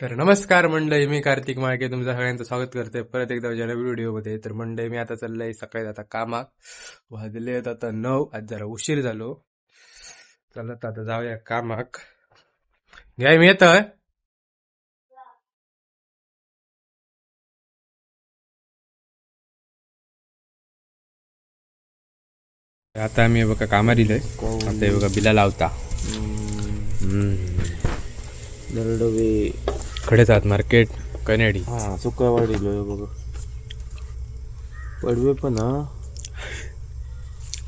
तर नमस्कार मंडळी मी कार्तिक माळके तुमचं सगळ्यांचं स्वागत करते परत एकदा माझ्या नवीन व्हिडिओमध्ये. तर मंडळी मी आता चाललंय सकाळी आता कामाक वाजले आता नऊ आज जरा उशीर झालो. चला तर आता जाऊया कामाक. घ्या मी येतोय. आता आम्ही बघा कामा दिलंय. आता बघा बिला लावता. दरडोबी खडेच आहात मार्केट कनेडी हा सुकावाडीलो बघ. पडवे पण हा.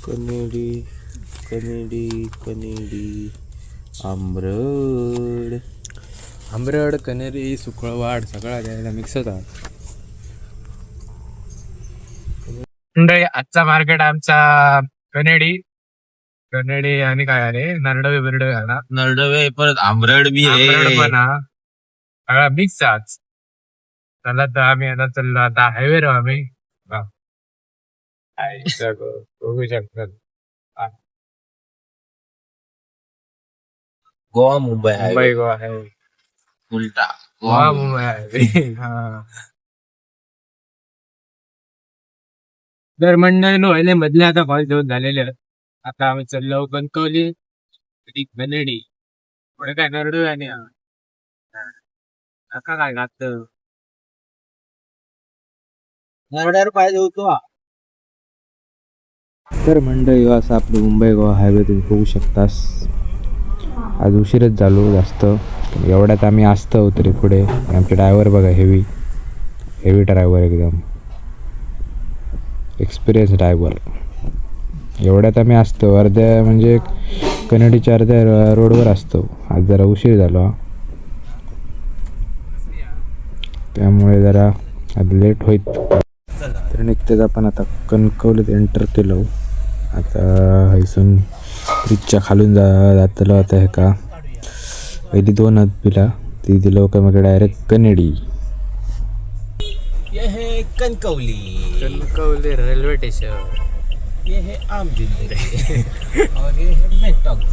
कनेडी कनेडी कनेडी आंबरड आंबरड कनेरी सुकळवाड सगळा द्यायला मिक्स होतात मंडळी आजचा मार्केट आमचा कनेडी कनेडी आणि काय अरे नरडवे बिरडवे आहे ना? नरडवे परत आंबरड बी आंबरड पण हा. सगळा मिक्स आज चला तर आम्ही आता चाललो आता हायवे रो आम्ही. बघू शकतात. गोवा मुंबई मुंबई गोवा आहे उलटा. गोवा मुंबई आहे हा. तर मंडळी व्हायले मधले आता कॉल घेऊन झालेले. आता आम्ही चाललो कणकवली आणि कनेडी पुढे काय नरडू आणि आता काय घात नरड्यावर पाहिजे होतो. तर मंडळी असं आपलं मुंबई गोवा हायवे तुम्ही बघू शकतास. आज उशीरच झालो जास्त. एवढ्यात आम्ही असतो तरी पुढे. आमचे ड्रायव्हर बघा हेवी हेवी ड्रायव्हर एकदम. एक्सपिरियन्स ड्रायव्हर एवढ्यात आम्ही असतो अर्ध्या म्हणजे कनेडीच्या अर्ध्या रोडवर असतो आज जरा उशीर झालो हा. त्यामुळे जरा लेट होईत. तर निघतेच आपण आता. कणकवलीत एंटर केलो आता हैसून ब्रिजच्या खालून जा जातलो आता हे का. पहिली दोन हात पिला. ती दिलो का मग डायरेक्ट कनेडी. ये है कनकौली कणकवली रेल्वे स्टेशन ये है आम जिंदगी और ये है जिंदगी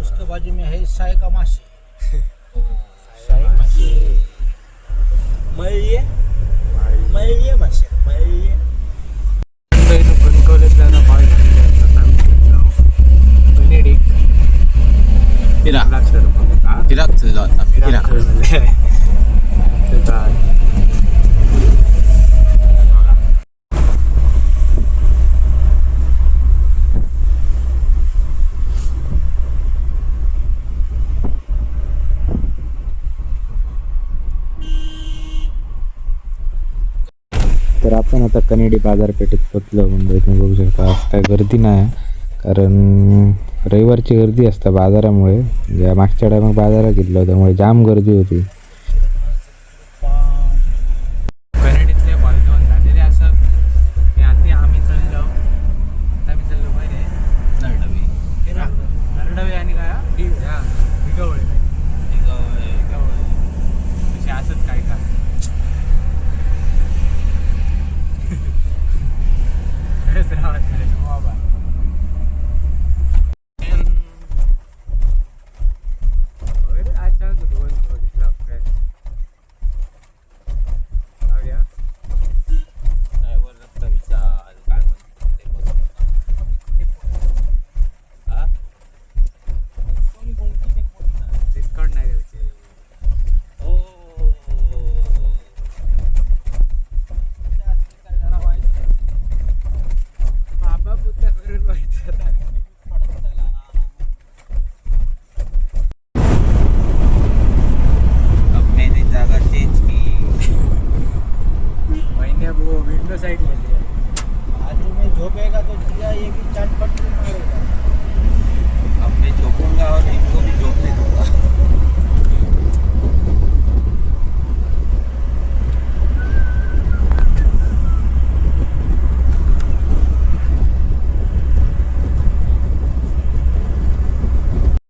उसके बाजू में है साय का मासी मळये मळये मासे मळये कणकवलीतला आता कॉल झालेले आहेत. आता आम्ही चाललो कनेडी फिराक लाखशे रुपये हा? फिराक चलो आता फिराक ते काय? तर आपण आता कनेडी बाजारपेठेत पोचलो म्हणजे तुम्ही बघू शकता आज काय गर्दी नाही. कारण रविवारची गर्दी असते बाजारामुळे. ज्या मागच्या टायमात बाजारात गेलो त्यामुळे जाम गर्दी होती कनेडीतले कॉल घेऊन झालेले असत आणि आता आम्ही चाललो आता आम्ही चाललो पाहिजे नरडवे नरडवे आणि काय हा? हा, भिगवळे भिगवळे तसे असत काय का खरंच रावत खरंच बाबा होय, आज चालतो दोन थोडीतला काय जाऊया ड्रायव्हर रस्ता विचार काय म्हणतो ते बघ. हा? कोणी बोलती ते कोणी नाही. डिस्काउंट नाही द्यायचे ओ. त्या असली काय जरा वाईट बाबा पुत्या करून व्हायचं आता. पडत त्याला. अब मैंने जागा चेंज की महिन्या वो विंडो साइडमध्ये बाजू में झोपेगा तो तुझा ये भी चाट पट के मारेगा अब मैं झोपूंगा और इनको भी झोपने दूंगा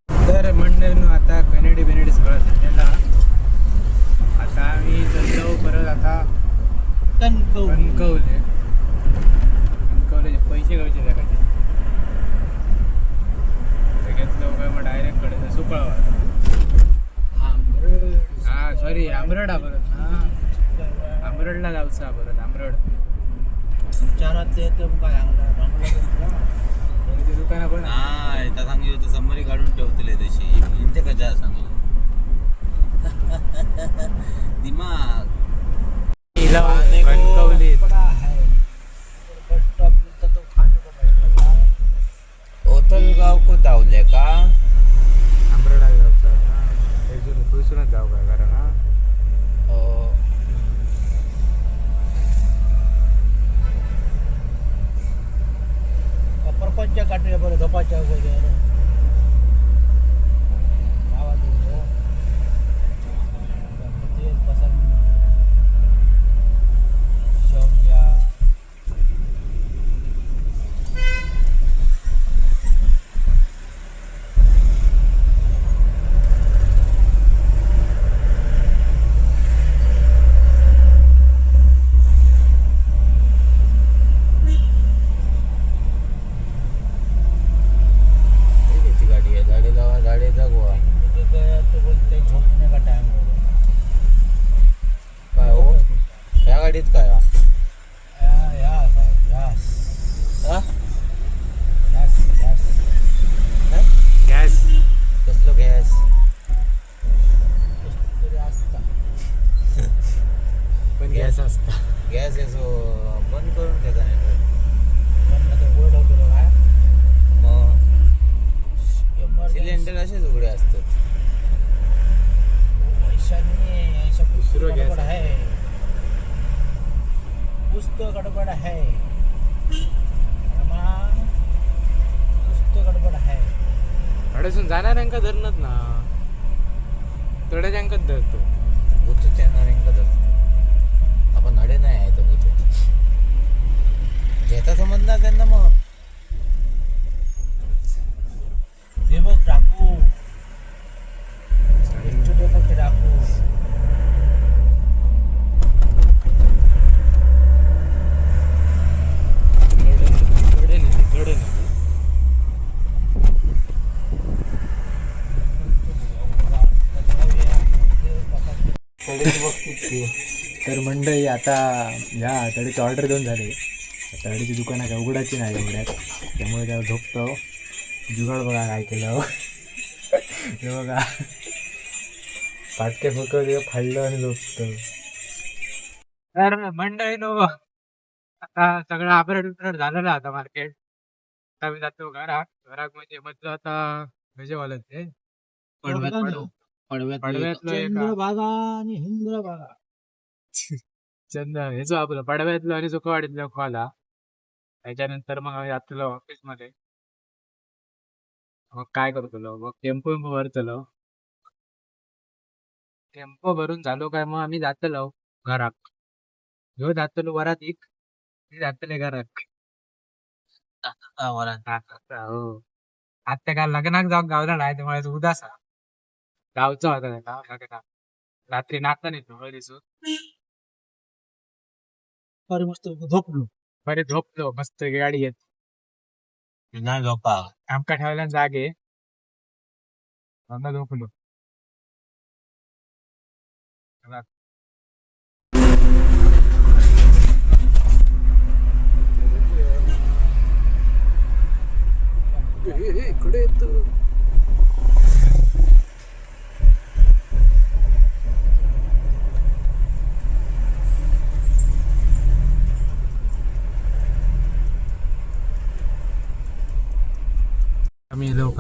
तर मंडळीनं आता कनेडी बेनेडी सगळं झालेला आता आम्ही चाललो परत आता कणकवले कणकवले पैसे घ्यायचे जगाचे घेतलं काय मग डायरेक्टकडे सुकळवा हा. परत ना आमरडला जाऊचं हा परत आमरड. विचारात ते तर काय सांगला दुकाना पण हा येता सांगी होतं समरी काढून ठेवतले तशी. इंते कशा सांगला दिमाग कणकवलीत ओतल गाव को धावले का आंबरडा जाऊचा एकजण खुसूनच जाऊ काय कारण हा हो. प्रपंच काढले बरं झोपाच्या वगैरे गावात येऊ. गणपती पसंत शेवग्या किती गाडी आहे झाडे लावा झाडे जगवा ते काय तो बोलते झोपणे का टाइम काय हो या गाडीत काय हा? या या यास हा? यास यास काय? गॅस कसलं गॅस तरी असता पण गॅस असता गॅस याचो बंद करून ठेका नाही तर. पण आता गोड होतो काय मग Emergency. सिलेंडर असेच उघडे असतात पैशाने गडबड गॅस है कुछ तो गडबड है कुछ तो गडबड है थोड्यासून जाणाऱ्यांका धरणच ना. थोड्याच्यांकच धरतो. बुथूत येणार तर आपण हडे नाही आहे तर बुथूत घेता समजणार त्यांना मग हे बघ टाकू छोटे मोठे टाकू थोडे नाही थोडे नाही तर मंडळी आता या तडीची ऑर्डर देऊन झाली. तडीची दुकानं काय उघडायची नाही एवढ्यात त्यामुळे त्याला झोपतो. जुगाड बघा काय केलं. हे बघा. पाटके फुकवले फाडलं आणि झोपतो. तर मंडळी नो. आता सगळं अपरेट बिपरेट झालेलं आता मार्केट आता मी जातो घरात. घरात म्हणजे मधलं आता गजेवालं ते पडव्यात पडव्यात पडव्यातलं चंद्रभागा आणि चंद आपलं पडव्यातलं आणि खोला त्याच्यानंतर मग आम्ही जातलो ऑफिसमध्ये. मग काय करतलो मग टेम्पो भरतलो टेम्पो भरून झालो काय? मग आम्ही जातलो घराक ह्यो जातलो वरात एक. मी जातले घराक वरात? हो. आता काय लग्नाक जाऊन गावला नाही त्यामुळे तो उदास आहे. गावचा होता त्याला लग्नाक रात्री नाचता नाही हळदीचं. अरे मस्त झोपलो. बरे झोपलो मस्त गाडी येत नाही झोपा. आमका ठेवल्या जागे. मग झोपलो. आम्ही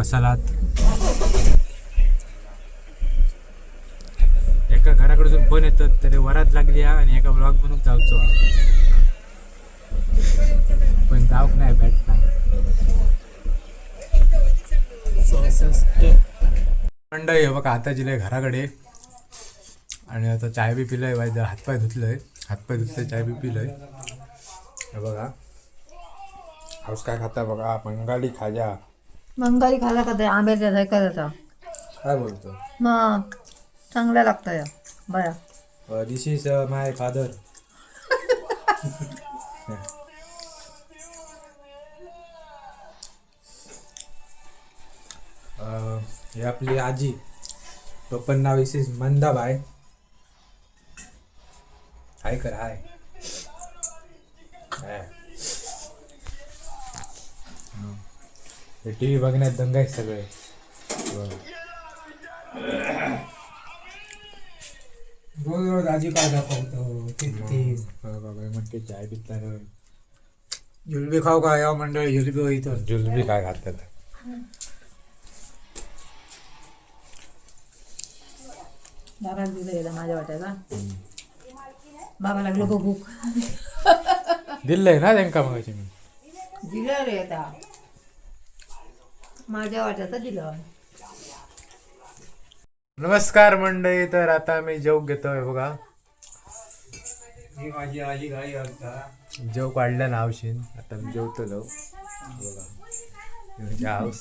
मसालात. एका घराकडून फोन येतात तरी वरात लागली हा आणि एका ब्लॉग म्हणून जाऊचो पण जाऊक नाही भेटणार थंड आहे बघा आता जिले घराकडे. आणि आता चाय बी पिलंय वाईज हातपाय धुतलंय. हातपाय धुतलंय चाय बी पिलंय. हे बघा. हाऊस काय खाता बघा बंगाली खाजा. बंगाली खाला का ते आंब्याच्या जायका काय बोलतो? मग चांगलं लागतं या. बया. दिस इज माय फादर ही आपली आजी. टोपण नाव इस इज मंदाबाय हाय कर हाय. टी व्ही बघण्यात दंग आहे सगळे. रोज रोज आजी काय दाखवतो? किती म्हणते चाय पिता जुलबी खाऊ का या मंडळी? जुलबी होईतो जुलबी काय घालतात? बाबाला दिलं गेलं माझ्या वाट्याला. बाबा लागलो गो भूक. दिलंय ना त्यांका मगाशी मी. दिलं रे आता. माझ्या वाट्याचं दिलं नमस्कार मंडळी तर आता मी जेव घेतोय बघा. माझी आजी गाई घालता. जेव काढलं ना आवशीन आता मी जेवतलो बघा. म्हणजे हाऊस.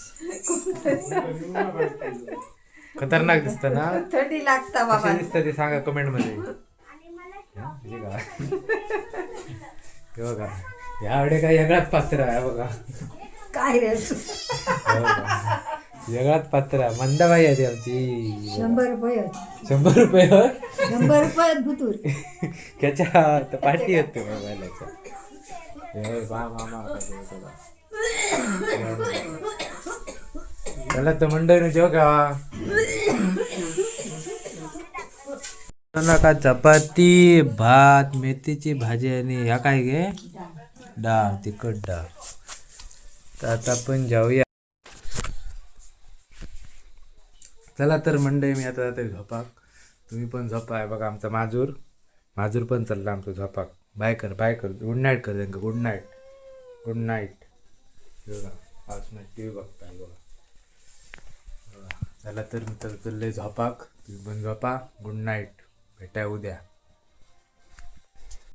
खतरनाक दिसत ना? थंडी लागता बाबा. दिसतं ते सांगा कमेंटमध्ये का? बघा. यावेळे काय वेगळाच पात्र आहे बघा. काय रे? हे. वेगळाच पात्र मंदाबाई आहे ती आमची शंभर रुपये. शंभर रुपयावर शंभर रुपये भुतूर. त्याच्या तर पाठी येते मोबाईलाच्या बा मामा. चला तर मंडळी जेव घ्यावा नका चपाती भात मेथीची भाजी आणि ह्या काय गे? डाळ तिखट डाळ. तर आता आपण जाऊया. चला तर मंडळी मी आता जाते झोपाक. तुम्ही पण झोपा. आहे बघा आमचा माजूर. माजूर पण चालला आमचा झोपाक. बाय कर बाय कर. गुड नाईट कर त्यांना गुड नाईट गुड नाईट बघा पाच मिनिट टी व्ही बघताय बघा. चला तर मी तर चाललंय झोपाक. तुम्ही पण झोपा. गुड नाईट भेटाय उद्या.